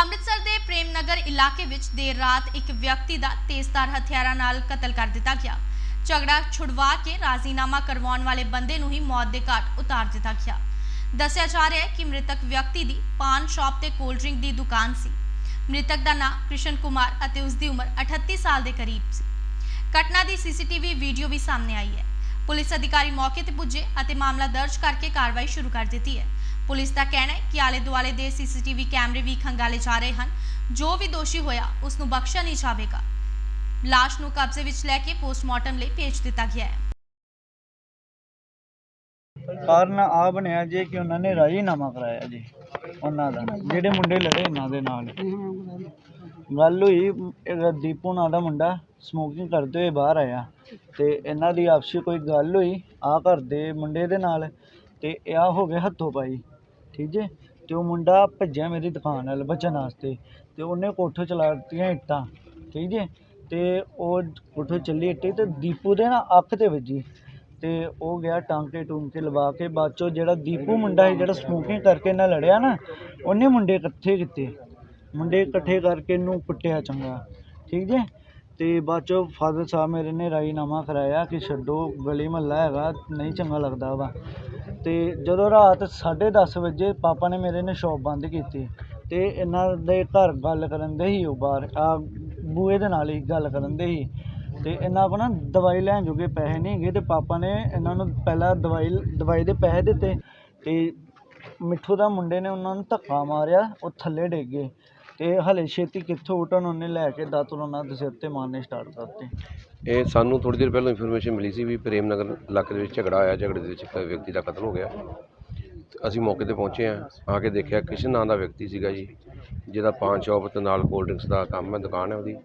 ਅੰਮ੍ਰਿਤਸਰ ਦੇ ਪ੍ਰੇਮ ਨਗਰ ਇਲਾਕੇ ਵਿੱਚ ਦੇਰ ਰਾਤ ਇੱਕ ਵਿਅਕਤੀ ਦਾ ਤੇਜ਼ਧਾਰ ਹਥਿਆਰਾਂ ਨਾਲ ਕਤਲ ਕਰ ਦਿੱਤਾ ਗਿਆ। ਝਗੜਾ ਛੁਡਵਾ ਕੇ ਰਾਜ਼ੀਨਾਮਾ ਕਰਵਾਉਣ ਵਾਲੇ ਬੰਦੇ ਨੂੰ ਹੀ ਮੌਤ ਦੇ ਘਾਟ ਉਤਾਰ ਦਿੱਤਾ ਗਿਆ। ਦੱਸਿਆ ਜਾ ਰਿਹਾ ਹੈ ਕਿ ਮ੍ਰਿਤਕ ਵਿਅਕਤੀ ਦੀ ਪਾਨ ਸ਼ਾਪ ਤੇ ਕੋਲਡ ਡਰਿੰਕ ਦੀ ਦੁਕਾਨ ਸੀ। ਮ੍ਰਿਤਕ ਦਾ ਨਾਮ ਕ੍ਰਿਸ਼ਨ ਕੁਮਾਰ ਅਤੇ ਉਸ ਦੀ ਉਮਰ 38 ਸਾਲ ਦੇ ਕਰੀਬ ਸੀ। ਘਟਨਾ ਦੀ ਸੀਸੀਟੀਵੀ ਵੀਡੀਓ ਵੀ ਸਾਹਮਣੇ ਆਈ ਹੈ। ਪੁਲਿਸ ਅਧਿਕਾਰੀ ਮੌਕੇ ਤੇ ਪੁੱਜੇ ਅਤੇ ਮਾਮਲਾ ਦਰਜ ਕਰਕੇ ਕਾਰਵਾਈ ਸ਼ੁਰੂ ਕਰ ਦਿੱਤੀ ਹੈ। ਪੁਲਿਸ ਦਾ ਕਹਿਣਾ ਹੈ ਕਿ ਆਲੇ ਦੁਆਲੇ ਦੇ ਸੀਸੀਟੀਵੀ ਕੈਮਰੇ ਵੀ ਖੰਗਾਲੇ ਜਾ ਰਹੇ ਹਨ। ਜੋ ਵੀ ਦੋਸ਼ੀ ਹੋਇਆ ਉਸ ਨੂੰ ਬਖਸ਼ਿਆ ਨਹੀਂ ਜਾਵੇਗਾ। ਲਾਸ਼ ਨੂੰ ਕਬਜ਼ੇ ਵਿੱਚ ਲੈ ਕੇ ਪੋਸਟਮਾਰਟਮ ਲਈ ਭੇਜ ਦਿੱਤਾ ਗਿਆ ਹੈ। ਕਾਰਨ ਆ ਬਣਿਆ ਜੇ ਕਿ ਉਹਨਾਂ ਨੇ ਰਾਜੀਨਾਮਾ ਕਰਾਇਆ ਜੀ, ਉਹਨਾਂ ਦਾ। ਜਿਹੜੇ ਮੁੰਡੇ ਲੜੇ ਇਹਨਾਂ ਦੇ ਨਾਲ। ਗੱਲ ਹੋਈ ਦੀਪੂ ਨਾਂ ਦਾ ਮੁੰਡਾ ਸਮੋਕਿੰਗ ਕਰਦੇ ਹੋਏ ਬਾਹਰ ਆਇਆ। ਤੇ ਇਹਨਾਂ ਦੀ ਆਪਸੀ ਕੋਈ ਗੱਲ ਹੋਈ ਆ ਘਰ ਦੇ ਮੁੰਡੇ ਦੇ ਨਾਲ। ਤੇ ਇਹ ਆ ਹੋ ਗਿਆ ਹੱਥੋਂ ਪਾਈ। ਠੀਕ ਜੇ? ਅਤੇ ਉਹ ਮੁੰਡਾ ਭੱਜਿਆ ਮੇਰੀ ਦੁਕਾਨ ਵੱਲ ਬਚਣ ਵਾਸਤੇ ਅਤੇ ਉਹਨੇ ਕੋਠੇ ਚਲਾ ਦਿੱਤੀਆਂ ਇੱਟਾਂ, ਠੀਕ ਜੇ? ਅਤੇ ਉਹ ਕੋਠੇ ਚੱਲੀ ਇੱਟ ਅਤੇ ਦੀਪੂ ਦੇ ਨਾ ਅੱਖ ਤੇ ਵੱਜੀ ਅਤੇ ਉਹ ਗਿਆ ਟਾਂਕੇ ਟੂੰਕੇ ਲਵਾ ਕੇ ਬਾਅਦ ਚੋਂ ਜਿਹੜਾ ਦੀਪੂ ਮੁੰਡਾ ਸੀ, ਜਿਹੜਾ ਸਮੋਕਿੰਗ ਕਰਕੇ ਨਾਲ ਲੜਿਆ ਨਾ, ਉਹਨੇ ਮੁੰਡੇ ਇਕੱਠੇ ਕੀਤੇ। ਮੁੰਡੇ ਇਕੱਠੇ ਕਰਕੇ ਇਹਨੂੰ ਕੁੱਟਿਆ ਚੰਗਾ, ਠੀਕ ਜੇ? ਅਤੇ ਬਾਅਦ ਚੋਂ ਫਾਦਰ ਸਾਹਿਬ ਮੇਰੇ ਨੇ ਰਾਜੀਨਾਮਾ ਕਰਾਇਆ ਕਿ ਛੱਡੋ, ਗਲੀ ਮਹੱਲਾ ਹੈਗਾ, ਨਹੀਂ ਚੰਗਾ ਲੱਗਦਾ ਵਾ। ਅਤੇ ਜਦੋਂ ਰਾਤ ਸਾਢੇ ਦਸ ਵਜੇ ਪਾਪਾ ਨੇ ਮੇਰੇ ਨੇ ਸ਼ੋਪ ਬੰਦ ਕੀਤੀ ਅਤੇ ਇਹਨਾਂ ਦੇ ਘਰ ਗੱਲ ਕਰਨ ਦੇ ਹੀ ਉਹ ਬਾਹਰ, ਆ ਬੂਏ ਦੇ ਨਾਲ ਹੀ ਗੱਲ ਕਰਨ ਦੇ ਹੀ ਅਤੇ ਇਹਨਾਂ ਕੋਲ ਨਾ ਦਵਾਈ ਲੈਣ ਜੋਗੇ ਪੈਸੇ ਨਹੀਂ ਹੈਗੇ ਅਤੇ ਪਾਪਾ ਨੇ ਇਹਨਾਂ ਨੂੰ ਪਹਿਲਾਂ ਦਵਾਈ ਦਵਾਈ ਦੇ ਪੈਸੇ ਦਿੱਤੇ ਅਤੇ ਮਿੱਠੂ ਦਾ ਮੁੰਡੇ ਨੇ ਉਹਨਾਂ ਨੂੰ ਧੱਕਾ ਮਾਰਿਆ, ਉਹ ਥੱਲੇ ਡਿੱਗ ਗਏ। ਤੇ ਹਲੇ ਛੇਤੀ ਕਿੱਥੋਂ ਉਠਣ ਉਹਨੇ ਲੈ ਕੇ ਦਾਤਰ ਉਹਨਾਂ ਦੇ ਸਿਰ ਤੇ ਮਾਰਨੇ ਸਟਾਰਟ ਕਰਤੇ। ਇਹ ਸਾਨੂੰ ਥੋੜੀ ਦੇਰ ਪਹਿਲਾਂ ਇਨਫੋਰਮੇਸ਼ਨ ਮਿਲੀ ਸੀ ਵੀ ਪ੍ਰੇਮ ਨਗਰ ਇਲਾਕੇ ਦੇ ਵਿੱਚ ਝਗੜਾ ਆਇਆ ਝਗੜੇ ਦੇ ਵਿੱਚ ਇੱਕ ਵਿਅਕਤੀ ਦਾ ਕਤਲ ਹੋ ਗਿਆ। ਤੇ ਅਸੀਂ ਮੌਕੇ ਤੇ ਪਹੁੰਚੇ ਆ ਆ ਕੇ ਦੇਖਿਆ ਕਿਸ਼ਨ ਨਾਂ ਦਾ ਵਿਅਕਤੀ ਸੀਗਾ ਜੀ, ਜਿਹਦਾ ਪਾਨ ਸ਼ਾਪ ਤੇ ਨਾਲ ਕੋਲਡ ਡਰਿੰਕਸ ਦਾ ਕੰਮ ਹੈ, ਦੁਕਾਨ ਹੈ ਉਹਦੀ।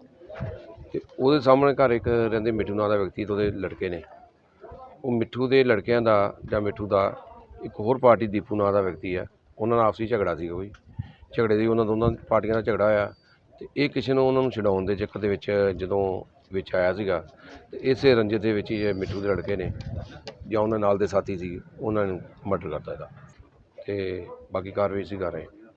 ਤੇ ਉਹਦੇ ਸਾਹਮਣੇ ਘਰ ਇੱਕ ਰਹਿੰਦੇ ਮਿੱਠੂ ਨਾਂ ਦਾ ਵਿਅਕਤੀ ਤੇ ਉਹਦੇ ਲੜਕੇ ਨੇ। ਉਹ ਮਿੱਠੂ ਦੇ ਲੜਕਿਆਂ ਦਾ ਜਾਂ ਮਿੱਠੂ ਦਾ ਇੱਕ ਹੋਰ ਪਾਰਟੀ ਦੀਪੂ ਨਾਂ ਦਾ ਵਿਅਕਤੀ ਆ ਉਹਨਾਂ ਨਾਲ ਆਪਸੀ ਝਗੜਾ ਸੀਗਾ ਕੋਈ। ਝਗੜੇ ਦੀ ਉਹਨਾਂ ਦੋਨਾਂ ਪਾਰਟੀਆਂ ਦਾ ਝਗੜਾ ਹੋਇਆ ਅਤੇ ਇਹ ਕਿਸੇ ਨੂੰ ਉਹਨਾਂ ਨੂੰ ਛਡਾਉਣ ਦੇ ਚੱਕਰ ਦੇ ਵਿੱਚ ਜਦੋਂ ਵਿੱਚ ਆਇਆ ਸੀਗਾ ਅਤੇ ਇਸੇ ਰੰਜਿਤ ਦੇ ਵਿੱਚ ਹੀ ਇਹ ਮਿੱਠੂ ਦੇ ਲੜਕੇ ਨੇ ਜਾਂ ਉਹਨਾਂ ਨਾਲ ਦੇ ਸਾਥੀ ਸੀ, ਉਹਨਾਂ ਨੂੰ ਮਰਡਰ ਕਰਤਾ ਇਹਦਾ ਅਤੇ ਬਾਕੀ ਕਾਰਵਾਈ ਅਸੀਂ ਕਰ ਰਹੇ